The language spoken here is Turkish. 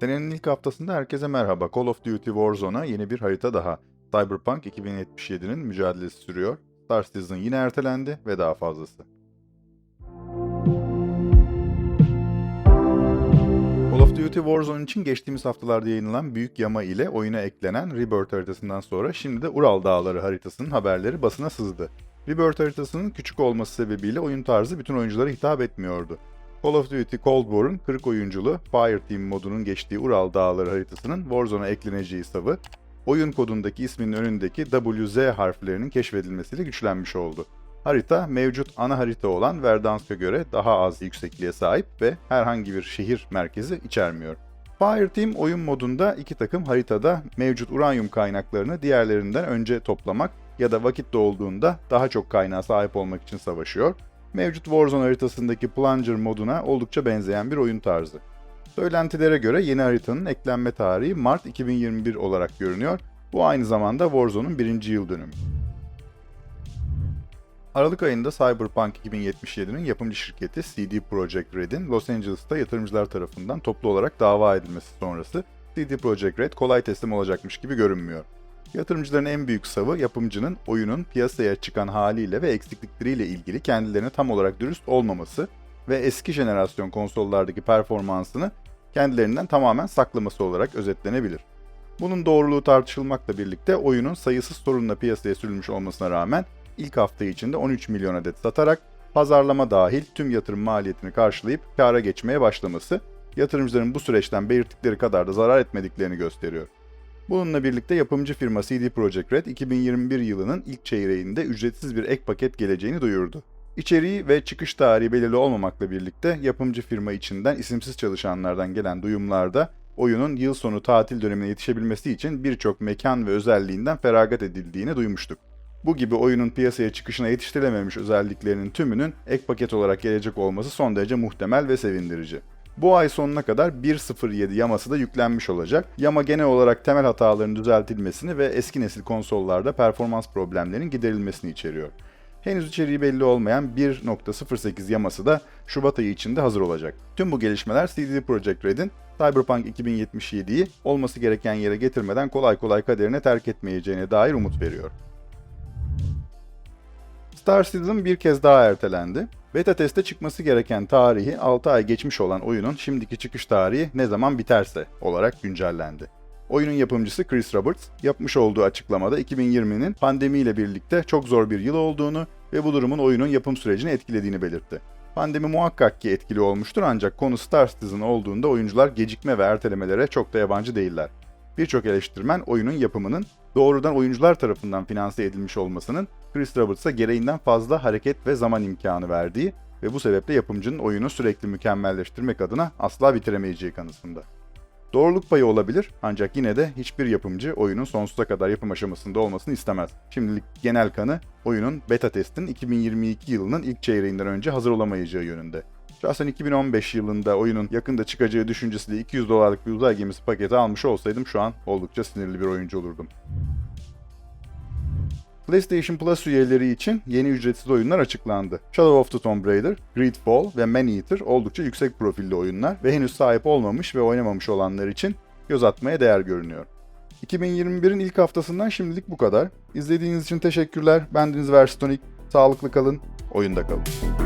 Senenin ilk haftasında herkese merhaba. Call of Duty Warzone'a yeni bir harita daha. Cyberpunk 2077'nin mücadelesi sürüyor. Star Citizen yine ertelendi ve daha fazlası. Call of Duty Warzone için geçtiğimiz haftalarda yayınlanan Büyük Yama ile oyuna eklenen Rebirth haritasından sonra şimdi de Ural Dağları haritasının haberleri basına sızdı. Rebirth haritasının küçük olması sebebiyle oyun tarzı bütün oyunculara hitap etmiyordu. Call of Duty Cold War'un 40 oyunculu Fireteam modunun geçtiği Ural Dağları haritasının Warzone'a ekleneceği savı, oyun kodundaki isminin önündeki WZ harflerinin keşfedilmesiyle güçlenmiş oldu. Harita mevcut ana harita olan Verdansk'a göre daha az yüksekliğe sahip ve herhangi bir şehir merkezi içermiyor. Fireteam oyun modunda iki takım haritada mevcut uranyum kaynaklarını diğerlerinden önce toplamak ya da vakit dolduğunda daha çok kaynağa sahip olmak için savaşıyor. Mevcut Warzone haritasındaki Plunger moduna oldukça benzeyen bir oyun tarzı. Söylentilere göre yeni haritanın eklenme tarihi Mart 2021 olarak görünüyor. Bu aynı zamanda Warzone'un birinci yıl dönümü. Aralık ayında Cyberpunk 2077'nin yapımcı şirketi CD Projekt Red'in Los Angeles'ta yatırımcılar tarafından toplu olarak dava edilmesi sonrası CD Projekt Red kolay teslim olacakmış gibi görünmüyor. Yatırımcıların en büyük savı yapımcının oyunun piyasaya çıkan haliyle ve eksiklikleriyle ilgili kendilerine tam olarak dürüst olmaması ve eski jenerasyon konsollardaki performansını kendilerinden tamamen saklaması olarak özetlenebilir. Bunun doğruluğu tartışılmakla birlikte oyunun sayısız sorunla piyasaya sürülmüş olmasına rağmen ilk hafta içinde 13 milyon adet satarak pazarlama dahil tüm yatırım maliyetini karşılayıp kâra geçmeye başlaması, yatırımcıların bu süreçten belirttikleri kadar da zarar etmediklerini gösteriyor. Bununla birlikte yapımcı firma CD Projekt Red 2021 yılının ilk çeyreğinde ücretsiz bir ek paket geleceğini duyurdu. İçeriği ve çıkış tarihi belirli olmamakla birlikte yapımcı firma içinden isimsiz çalışanlardan gelen duyumlarda oyunun yıl sonu tatil dönemine yetişebilmesi için birçok mekan ve özelliğinden feragat edildiğini duymuştuk. Bu gibi oyunun piyasaya çıkışına yetiştirilememiş özelliklerinin tümünün ek paket olarak gelecek olması son derece muhtemel ve sevindirici. Bu ay sonuna kadar 1.07 yaması da yüklenmiş olacak. Yama genel olarak temel hataların düzeltilmesini ve eski nesil konsollarda performans problemlerinin giderilmesini içeriyor. Henüz içeriği belli olmayan 1.08 yaması da Şubat ayı içinde hazır olacak. Tüm bu gelişmeler CD Projekt Red'in Cyberpunk 2077'yi olması gereken yere getirmeden kolay kolay kaderine terk etmeyeceğine dair umut veriyor. Star Citizen bir kez daha ertelendi. Beta teste çıkması gereken tarihi 6 ay geçmiş olan oyunun şimdiki çıkış tarihi ne zaman biterse olarak güncellendi. Oyunun yapımcısı Chris Roberts yapmış olduğu açıklamada 2020'nin pandemiyle birlikte çok zor bir yıl olduğunu ve bu durumun oyunun yapım sürecini etkilediğini belirtti. Pandemi muhakkak ki etkili olmuştur ancak konu Star Citizen olduğunda oyuncular gecikme ve ertelemelere çok da yabancı değiller. Birçok eleştirmen oyunun yapımının doğrudan oyuncular tarafından finanse edilmiş olmasının Chris Roberts'a gereğinden fazla hareket ve zaman imkanı verdiği ve bu sebeple yapımcının oyunu sürekli mükemmelleştirmek adına asla bitiremeyeceği kanısında. Doğruluk payı olabilir ancak yine de hiçbir yapımcı oyunun sonsuza kadar yapım aşamasında olmasını istemez. Şimdilik genel kanı oyunun beta testin 2022 yılının ilk çeyreğinden önce hazır olamayacağı yönünde. Şahsen 2015 yılında oyunun yakında çıkacağı düşüncesiyle 200 dolarlık bir uzay gemisi paketi almış olsaydım şu an oldukça sinirli bir oyuncu olurdum. PlayStation Plus üyeleri için yeni ücretsiz oyunlar açıklandı. Shadow of the Tomb Raider, Greedfall ve Man-Eater oldukça yüksek profilli oyunlar ve henüz sahip olmamış ve oynamamış olanlar için göz atmaya değer görünüyor. 2021'in ilk haftasından şimdilik bu kadar. İzlediğiniz için teşekkürler. Bendeniz Verstonik. Sağlıklı kalın, oyunda kalın.